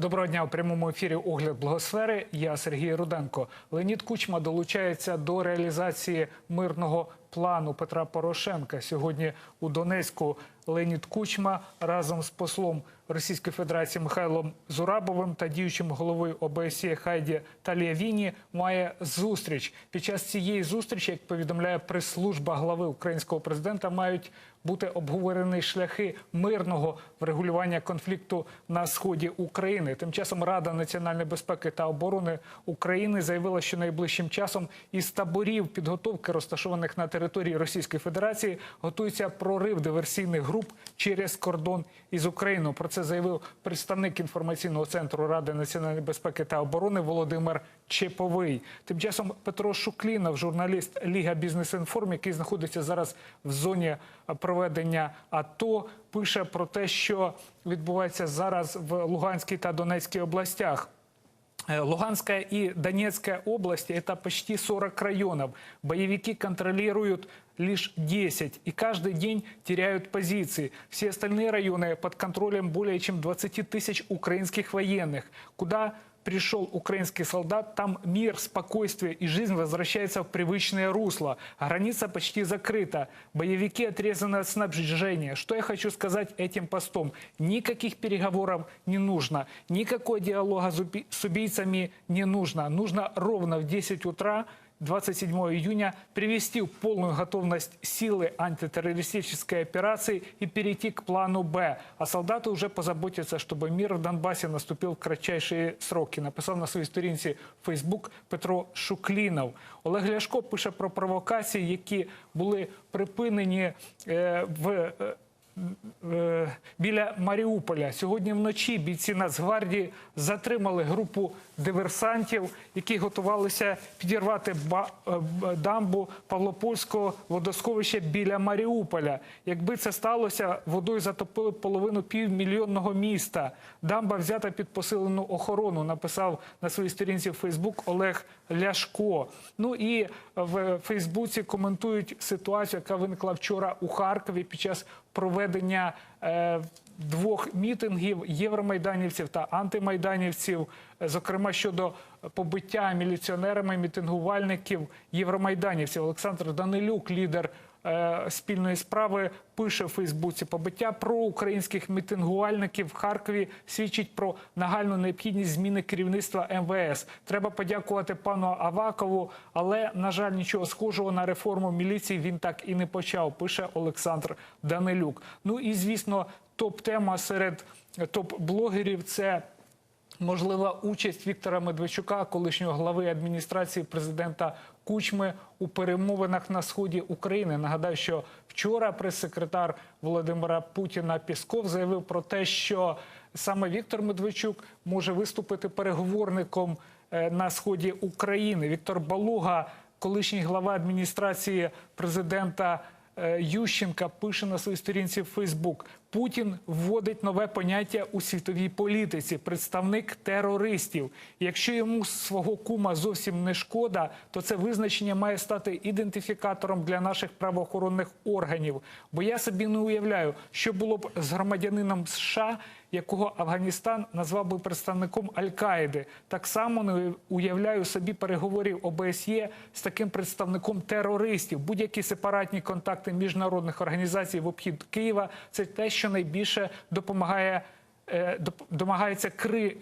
Доброго дня у прямому ефірі Огляд Благосфери. Я Сергій Руденко. Леонід Кучма долучається до реалізації мирного плану Петра Порошенка. Сьогодні у Донецьку Леонід Кучма разом з послом Російської Федерації Михайлом Зурабовим та діючим головою ОБСЄ Хайді Таліявіні має зустріч. Під час цієї зустрічі, як повідомляє прес-служба глави українського президента, мають бути обговорені шляхи мирного врегулювання конфлікту на сході України. Тим часом Рада національної безпеки та оборони України заявила, що найближчим часом із таборів підготовки, розташованих на території Російської Федерації, готується прорив диверсійних груп через кордон із Україною. Про це заявив представник інформаційного центру Ради національної безпеки та оборони Володимир Чеповий. Тим часом Петро Шуклінов, журналіст Ліга Бізнес Інформ, який знаходиться зараз в зоні проведення АТО, пише про те, що відбувається зараз в Луганській та Донецькій областях. Э, Луганская и Донецкая области – это почти 40 районов. Боевики контролируют лишь 10 и каждый день теряют позиции. Все остальные районы под контролем более чем 20 тысяч украинских военных. Куда пришел украинский солдат, там мир, спокойствие и жизнь возвращается в привычное русло. Граница почти закрыта. Боевики отрезаны от снабжения. Что я хочу сказать этим постом? Никаких переговоров не нужно. Никакой диалога с уби- с убийцами не нужно. Нужно ровно в 10 утра 27 июня привести в полную готовность силы антитеррористической операции и перейти к плану «Б». А солдаты уже позаботятся, чтобы мир в Донбассе наступил в кратчайшие сроки. Написав на своїй сторінці Facebook Петро Шуклінов. Олег Ляшко пише про провокації, які були припинені е, в... е, біля Маріуполя. Сьогодні вночі бійці Нацгвардії затримали групу диверсантів, які готувалися підірвати е, дамбу Павлопольського водосховища біля Маріуполя. Якби це сталося, водою затопили половину півмільйонного міста. Дамба взята під посилену охорону, написав на своїй сторінці в Фейсбук Олег Ляшко. Ну і в Фейсбуці коментують ситуацію, яка виникла вчора у Харкові під час проведення е, двох мітингів євромайданівців та антимайданівців, е, зокрема щодо побиття міліціонерами мітингувальників євромайданівців. Олександр Данилюк, лідер спільної справи, пише в Фейсбуці: побиття проукраїнських мітингувальників в Харкові свідчить про нагальну необхідність зміни керівництва МВС. Треба подякувати пану Авакову, але на жаль, нічого схожого на реформу міліції він так і не почав. Пише Олександр Данилюк. Ну і звісно, топ-тема серед топ-блогерів це. Можлива участь Віктора Медведчука, колишнього глави адміністрації президента Кучми у перемовинах на сході України. Нагадаю, що вчора прес-секретар Володимира Путіна Пісков заявив про те, що саме Віктор Медведчук може виступити переговорником е, на сході України. Віктор Балуга, колишній глава адміністрації президента. Е, Ющенка пише на своїй сторінці в Фейсбук: Путін вводить нове поняття у світовій політиці представник терористів. Якщо йому свого кума зовсім не шкода, то це визначення має стати ідентифікатором для наших правоохоронних органів. Бо я собі не уявляю, що було б з громадянином США, якого Афганістан назвав би представником Аль-Каїди. Так само не уявляю собі переговорів ОБСЄ з таким представником терористів. Будь-які сепаратні контакти міжнародних організацій в обхід Києва це те, що найбільше допомагає е, домагається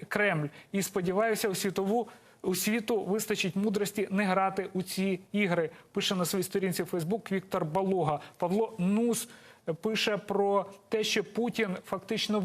Кремль. І сподіваюся, у світову. У світу вистачить мудрості не грати у ці ігри. Пише на своїй сторінці Фейсбук Віктор Балога. Павло Нус пише про те, що Путін фактично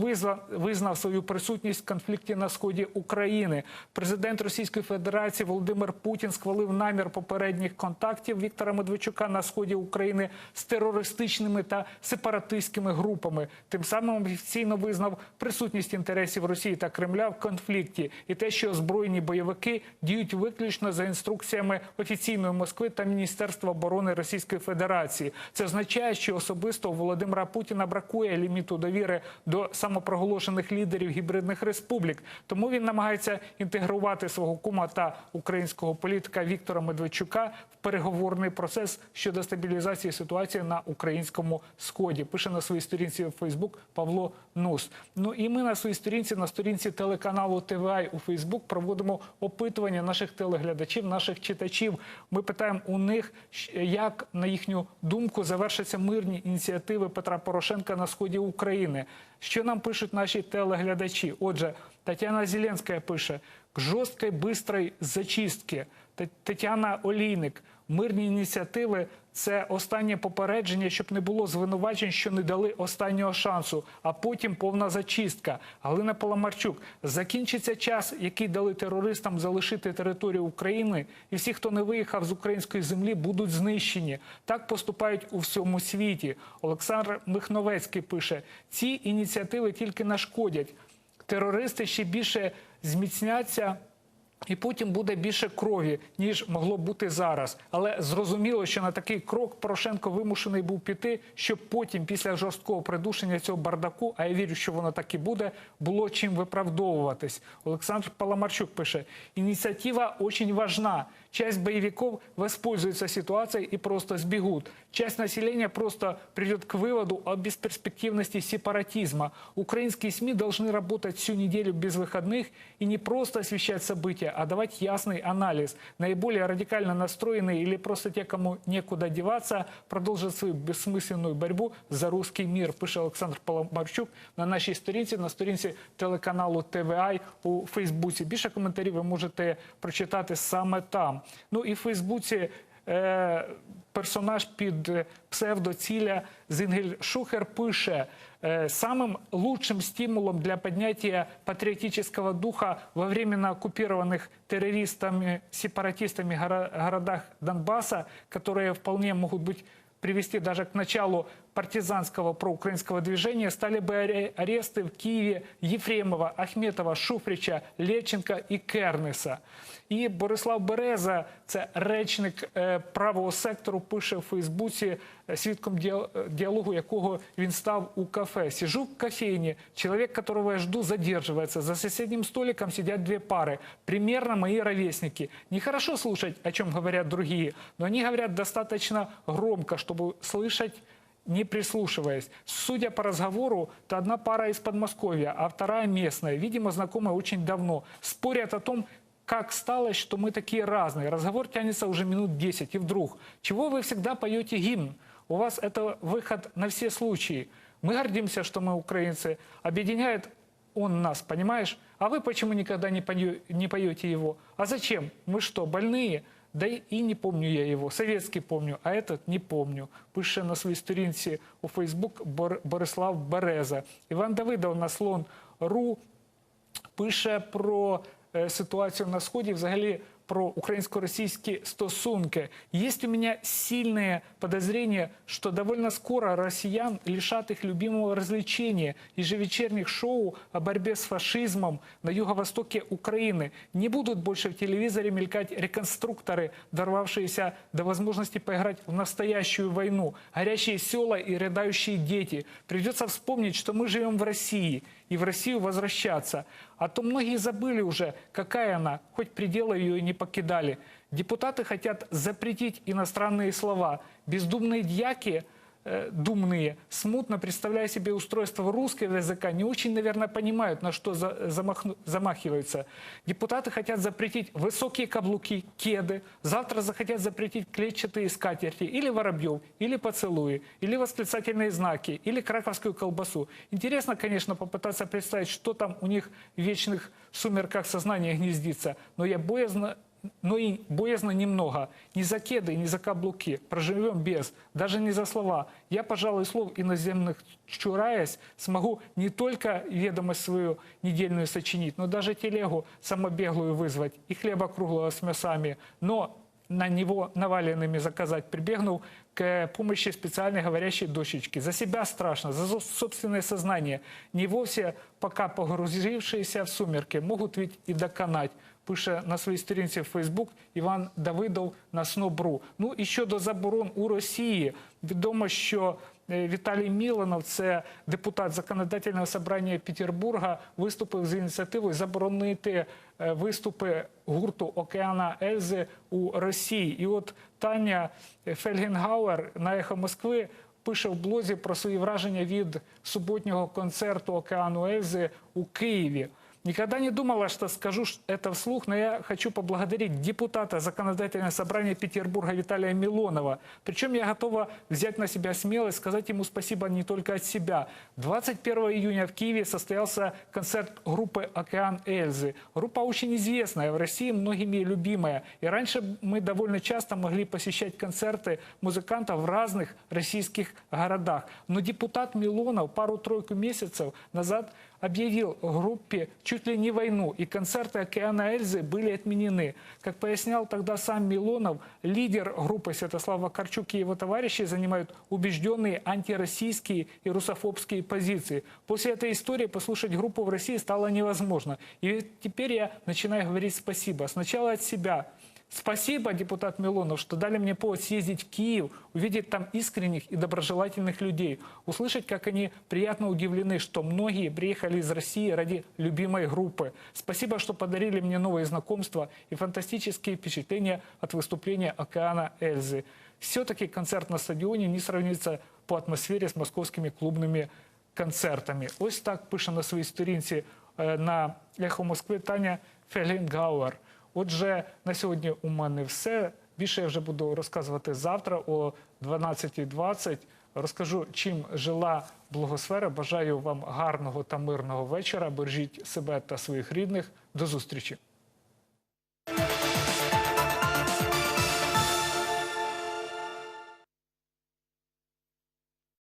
визнав свою присутність в конфлікті на сході України. Президент Російської Федерації Володимир Путін схвалив намір попередніх контактів Віктора Медведчука на сході України з терористичними та сепаратистськими групами. Тим самим офіційно визнав присутність інтересів Росії та Кремля в конфлікті і те, що озброєні бойовики діють виключно за інструкціями офіційної Москви та Міністерства оборони Російської Федерації. Це означає, що особисто у Володимира Путіна бракує ліміту довіри до самопроголошених лідерів гібридних республік. Тому він намагається інтегрувати свого кума та українського політика Віктора Медведчука в переговорний процес щодо стабілізації ситуації на українському сході. Пише на своїй сторінці у Фейсбук Павло Нус. Ну і ми на своїй сторінці, на сторінці телеканалу ТВА у Фейсбук проводимо опитування наших телеглядачів, наших читачів. Ми питаємо у них, як на їхню думку завершаться мирні ініціативи Петра Порошенка на сході України. Що нам пишуть наші телеглядачі? Отже, Тетяна Зеленська пише к жорсткій бистрій зачистки. Тетяна Олійник. Мирні ініціативи це останнє попередження, щоб не було звинувачень, що не дали останнього шансу, а потім повна зачистка. Галина Паламарчук. Закінчиться час, який дали терористам залишити територію України, і всі, хто не виїхав з української землі, будуть знищені. Так поступають у всьому світі. Олександр Михновецький пише: ці ініціативи тільки нашкодять. Терористи ще більше зміцняться. І потім буде більше крові, ніж могло бути зараз. Але зрозуміло, що на такий крок Порошенко вимушений був піти, щоб потім, після жорсткого придушення цього бардаку, а я вірю, що воно так і буде, було чим виправдовуватись. Олександр Паламарчук пише: ініціатива дуже важна. Часть боевиков воспользуется ситуацией и просто сбегут. Часть населения просто придет к выводу о бесперспективности сепаратизма. Украинские СМИ должны работать всю неделю без выходных и не просто освещать события, а давать ясный анализ. Наиболее радикально настроенные или просто те, кому некуда деваться, продолжат свою бессмысленную борьбу за русский мир, пише Олександр Паламарчук на нашій сторінці, на сторінці телеканалу ТВА у Фейсбуці. Більше коментарів ви можете прочитати саме там. Ну і в Фейсбуці е, персонаж під е, псевдоціля Зінгель Шухер пише. э, Самым лучшим стимулом для поднятия патриотического духа во временно оккупированных террористами, сепаратистами горо- городах Донбасса, которые вполне могут быть привести даже к началу партизанского проукраинского движения, стали бы аре- аресты в Киеве Ефремова, Ахметова, Шуфрича, Левченка і Кернеса. І Борислав Береза, це речник е, правого сектору, пише в Фейсбуці, свідком діа- е, діалогу, якого він став у кафе. Сижу в кофейне, человек, которого я жду, задерживается. За соседним столиком сидят две пары, примерно мои ровесники. Нехорошо слушать, о чем говорят другие, но они говорят достаточно громко, чтобы слышать не прислушиваясь. Судя по разговору, то одна пара из Подмосковья, а вторая местная, видимо, знакомая очень давно. Спорят о том, как стало, что мы такие разные. Разговор тянется уже минут 10. И вдруг, чего вы всегда поете гимн? У вас это выход на все случаи. Мы гордимся, что мы украинцы. Объединяет он нас, понимаешь? А вы почему никогда не, пою- не поете его? А зачем? Мы что, больные? Да и і не помню я його. Советський помню, а этот не помню. Пише на своїй сторінці у Фейсбук Бор- Борислав Береза. Іван Давидов на слон ру пише про е, ситуацію на сході, взагалі про українсько-російські стосунки. Есть у меня сильное подозрение, что довольно скоро россиян лишат их любимого развлечения ежевечерних шоу о борьбе с фашизмом на юго-востоке Украины. Не будут больше в телевизоре мелькать реконструкторы, дорвавшиеся до возможности поиграть в настоящую войну, горящие села и рыдающие дети. Придется вспомнить, что мы живем в России и в Россию возвращаться. А то многие забыли уже, какая она, хоть пределы ее и не покидали. Депутаты хотят запретить иностранные слова. Бездумные дьяки, э, думные, смутно представляя себе устройство русского языка, не очень, наверное, понимают, на что за- замахну- замахиваются. Депутаты хотят запретить высокие каблуки, кеды. Завтра захотят запретить клетчатые скатерти или воробьев, или поцелуи, или восклицательные знаки, или краковскую колбасу. Интересно, конечно, попытаться представить, что там у них в вечных сумерках сознания гнездится. Но я боязно но и боязно немного. Ни за кеды, ни за каблуки. Проживем без. Даже не за слова. Я, пожалуй, слов иноземных чураясь, смогу не только ведомость свою недельную сочинить, но даже телегу самобеглую вызвать и хлеба круглого с мясами. Но на него наваленными заказать прибегнул к помощи специальной говорящей дощечки. За себя страшно, за зо- собственное сознание. Не вовсе пока погрузившиеся в сумерки могут ведь и доконать. Пише на своїй сторінці в Фейсбук Іван Давидов на снобру. Ну і щодо заборон у Росії, відомо, що е, Віталій Міланов, це депутат законодательного собрання Петербурга, виступив з ініціативою заборонити е, виступи гурту Океана Ельзи у Росії. І от Таня Фельгенгауер на ехо Москви пише в блозі про свої враження від суботнього концерту Океану Ельзи у Києві. Никогда не думала, что скажу это вслух, но я хочу поблагодарить депутата Законодательного собрания Петербурга Виталия Милонова. Причем я готова взять на себя смелость сказать ему спасибо не только от себя. 21 июня в Киеве состоялся концерт группы «Океан Эльзы». Группа очень известная, в России многими любимая. И раньше мы довольно часто могли посещать концерты музыкантов в разных российских городах. Но депутат Милонов пару-тройку месяцев назад объявил группе чуть ли не войну, и концерты «Океана Эльзы» были отменены. Как пояснял тогда сам Милонов, лидер группы Святослав Вакарчук и его товарищи занимают убежденные антироссийские и русофобские позиции. После этой истории послушать группу в России стало невозможно. И теперь я начинаю говорить спасибо. Сначала от себя. Спасибо, депутат Милонов, что дали мне повод съездить в Киев, увидеть там искренних и доброжелательных людей, услышать, как они приятно удивлены, что многие приехали из России ради любимой группы. Спасибо, что подарили мне новые знакомства и фантастические впечатления от выступления «Океана Эльзы». Все-таки концерт на стадионе не сравнится по атмосфере с московскими клубными концертами. Ось так пише на своїй сторінці е, на Ехо Москви Таня Фелінгауер. Отже, на сьогодні у мене все. Більше я вже буду розказувати завтра о 12.20. Розкажу, чим жила благосфера. Бажаю вам гарного та мирного вечора. Бережіть себе та своїх рідних. До зустрічі.